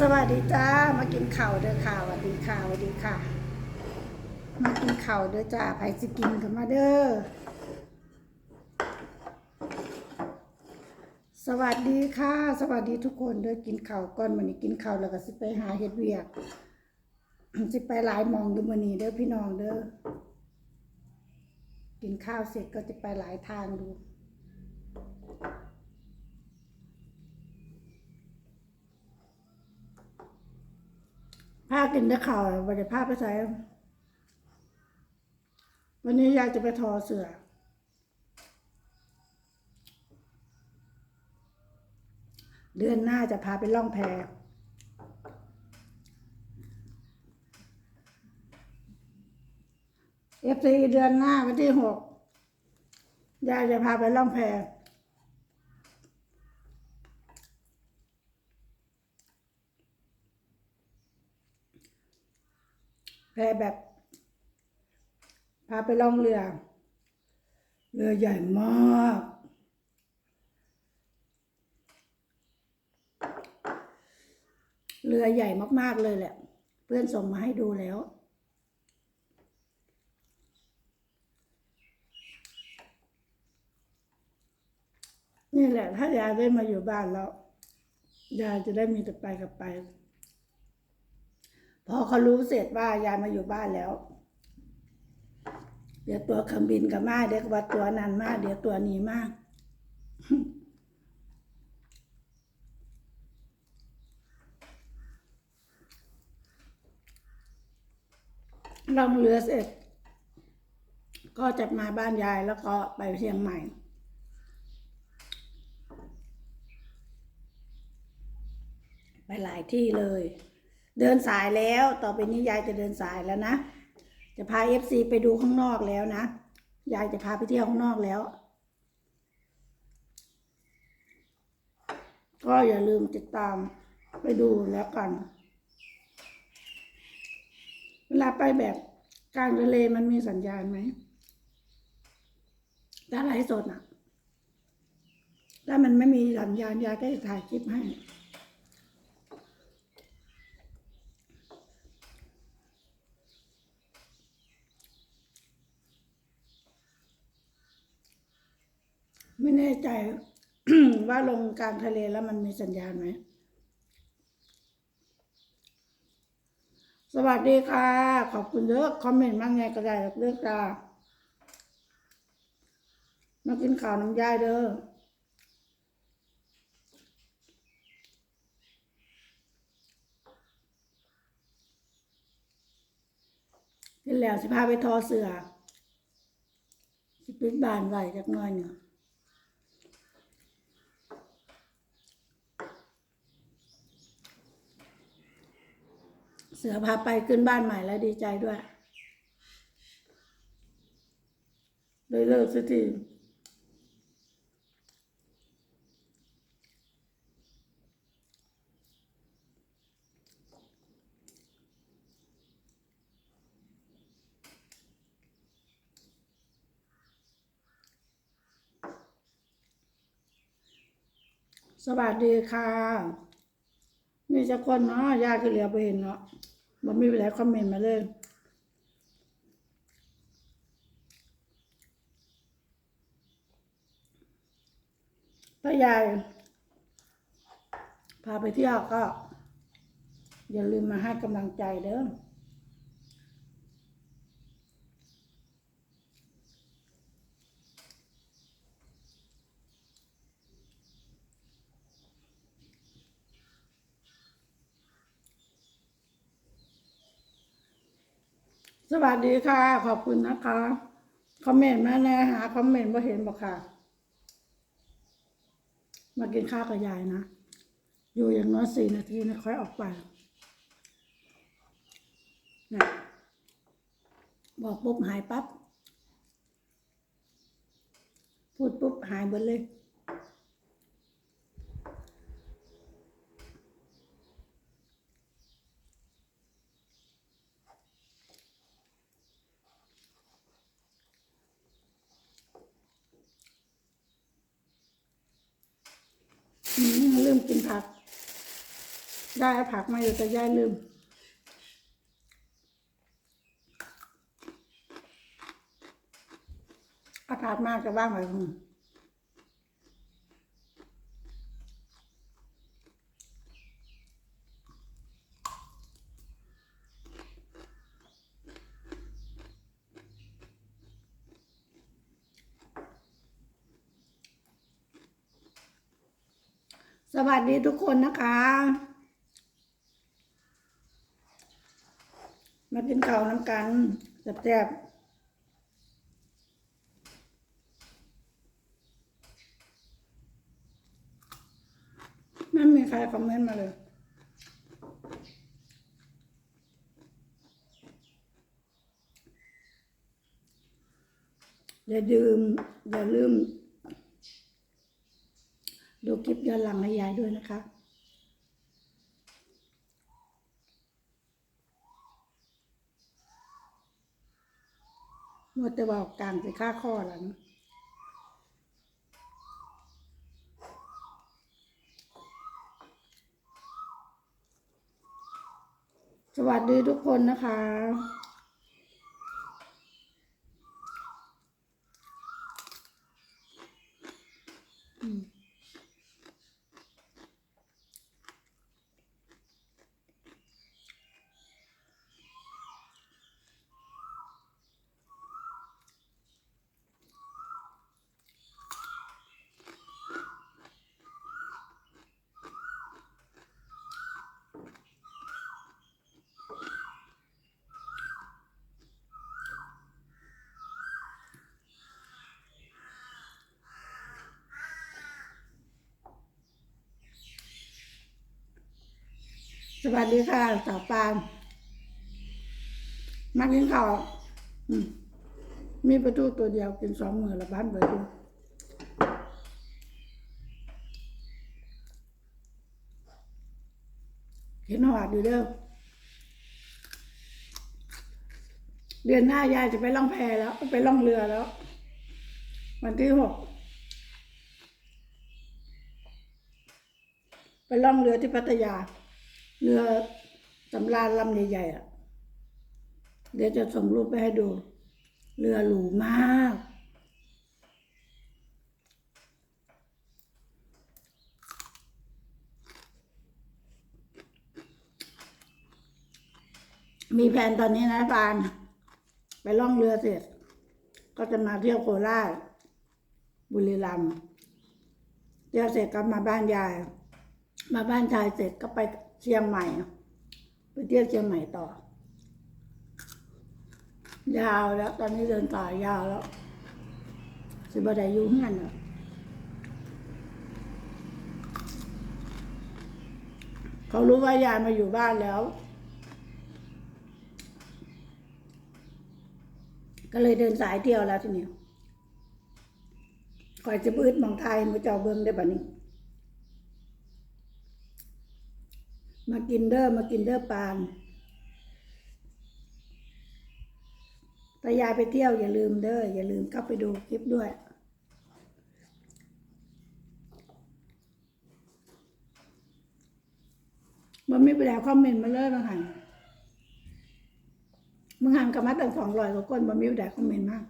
สวัสดีจ้ามากินข้าวเด้อค่ะสวัสดีค่ะสวัสดีค่ะ มากินข้าวเด้อจ้าไผสิกินกันมาเด้อสวัสดีค่ะ สวัสดีทุกคนเด้อกินข้าวก่อนมื้อนี้กินข้าวแล้วก็สิไปหาเฮ็ดเวียก สิไปหลายมองด้อมื้อนี้เด้อพี่น้องเด้อกินข้าวเสร็จก็จะไปหลายทางดู พากินได้ข่าววันนี้พาไปใช้วันนี้ยายจะไปทอเสือเดือนหน้าจะพาไปล่องแพเอฟซีเดือนหน้าวันที่หกยายจะพาไปล่องแพ แพแบบ พาไปล่องเรือ เรือใหญ่มากเรือใหญ่มาก ๆ เลยแหละ เพื่อนส่งมาให้ดูแล้ว นี่แหละ ถ้ายายได้มาอยู่บ้านแล้ว ยายจะได้มีแต่ไปกับไป พอเขารู้เสร็จว่ายายมาอยู่บ้านแล้ว เดี๋ยวตัวเครื่องบินกับมาเดี๋ยวก็ว่าตัวนั้นมาเดี๋ยวตัวนี้มาลองเรือเสร็จ ก็จะมาบ้านยายแล้วก็ไปเชียงใหม่ไปหลายที่เลย เดินสายแล้ว ต่อไปนี้ยายจะเดินสายแล้วนะ จะพาเอฟซีไปดูข้างนอกแล้วนะ ยายจะพาไปเที่ยวข้างนอกแล้ว ก็อย่าลืมติดตามไปดูแล้วกัน เวลาไปแบบกลางทะเลมันมีสัญญาณไหมถ้าไลฟ์สดอะถ้ามันไม่มีสัญญาณยายก็จะถ่ายคลิปให้ ไม่แน่ ใจ ว่าลงกลางทะเลแล้วมันมีสัญญาณไหม สวัสดีค่ะ ขอบคุณเยอะคอมเมนต์มากไงก็ได้เลือกจ้ามากินข้าวน้ำยายเด้อกินแล้วสิพาไปทอเสือสิปิดบานไว้จักหน้อยหนึ่งเสือพาไปขึ้นบ้านใหม่แล้วดีใจด้วยเลยเลิกสักทีสวัสดีค่ะ มีจะคนเนาะยากก็เหลียวไปเห็นเนาะ มันมีหลายคอมเมนต์มาเลยถ้ายายพาไปเที่ยวก็ อย่าลืมมาให้กำลังใจเด้อ สวัสดีค่ะ ขอบคุณนะคะคอมเมนต์มาแน่หาคอมเมนต์มาเห็นบอกค่ะ มากินข้าวกับยายนะ อยู่อย่างน้อยสี่นาทีนะค่อยออกไปนะบอกปุ๊บหายปั๊บ พูดปุ๊บหายหมดเลย อืมลืมกินผัก ได้ผักมาอยู่แต่ยายลืม เอาผักมากกับบ้างไหมคุ สวัสดีทุกคนนะคะ มากินข้าวน้ำกันแซ่บๆไม่มีใครคอมเมนต์มาเลยอย่าลืมอย่าลืมลิป ย้อนหลังให้ยายด้วยนะคะมัวแต่บอกกลางไปค่าข้อหลังสวัสดีทุกคนนะคะ สวัสดีค่ะสาวปานมากินข้าวมมีประตูตัวเดียวกินสองมือละบ้านเบิดดูเห็นหอดอยู่เด้อเดือนหน้ายายจะไปล่องแพแล้ว ไปล่องเรือแล้ว วันที่หกไปล่องเรือที่พัทยา เรือสำราญลำใหญ่ๆอะ เดี๋ยวจะส่งรูปไปให้ดู เรือหรูมาก มีแผนตอนนี้นะปาน ไปล่องเรือเสร็จ ก็จะมาเที่ยวโคราชบุรีรัมย์เที่ยวเสร็จก็มาบ้านยาย มาบ้านชายเสร็จก็ไป เชียงใหม่ไปเที่ยวเชียงใหม่ต่อ ยาวแล้ว ตอนนี้เดินต่อยาวแล้วสิบไดอยุ่งงันอะเขารู้ว่ายายมาอยู่บ้านแล้ว ก็เลยเดินสายเที่ยวแล้วทีนี้คอยจะบืดมองไทยมาเจ้าเบิ้งได้บัดนี้ มากินเด้อมากินเด้อปานถ้ายายไปเที่ยวอย่าลืมเด้ออย่าลืมเข้าไปดูคลิปด้วย มันไม่ไปแล้วคอมเมนต์มาเลยบางหันบางหันกับมาตั้งสองร้อยกว่าคนมันไม่ไปแล้วคอมเมนต์มาก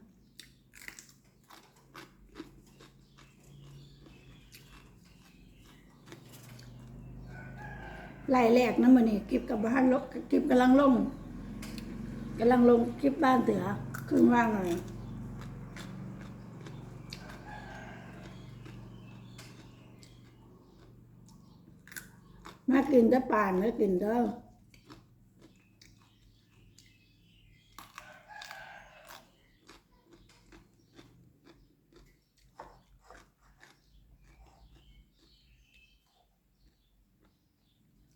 ไล่แรกนะมันนี่กิบกับบ้านลกกิบกำลังลงกำลังลงกิบบ้านเตือครึ่งว่างหน่อยมากินได้ป่านไม่กินเด้อ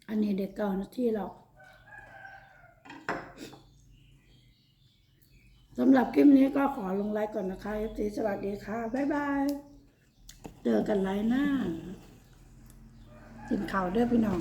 อันนี้เด็กเก่านะที่เราสำหรับคลิปนี้ก็ขอลงไลค์ก่อนนะคะเอฟซีสวัสดีค่ะ บ๊ายบาย เจอกันไลน์หน้ากินข่าวด้วยพี่น้อง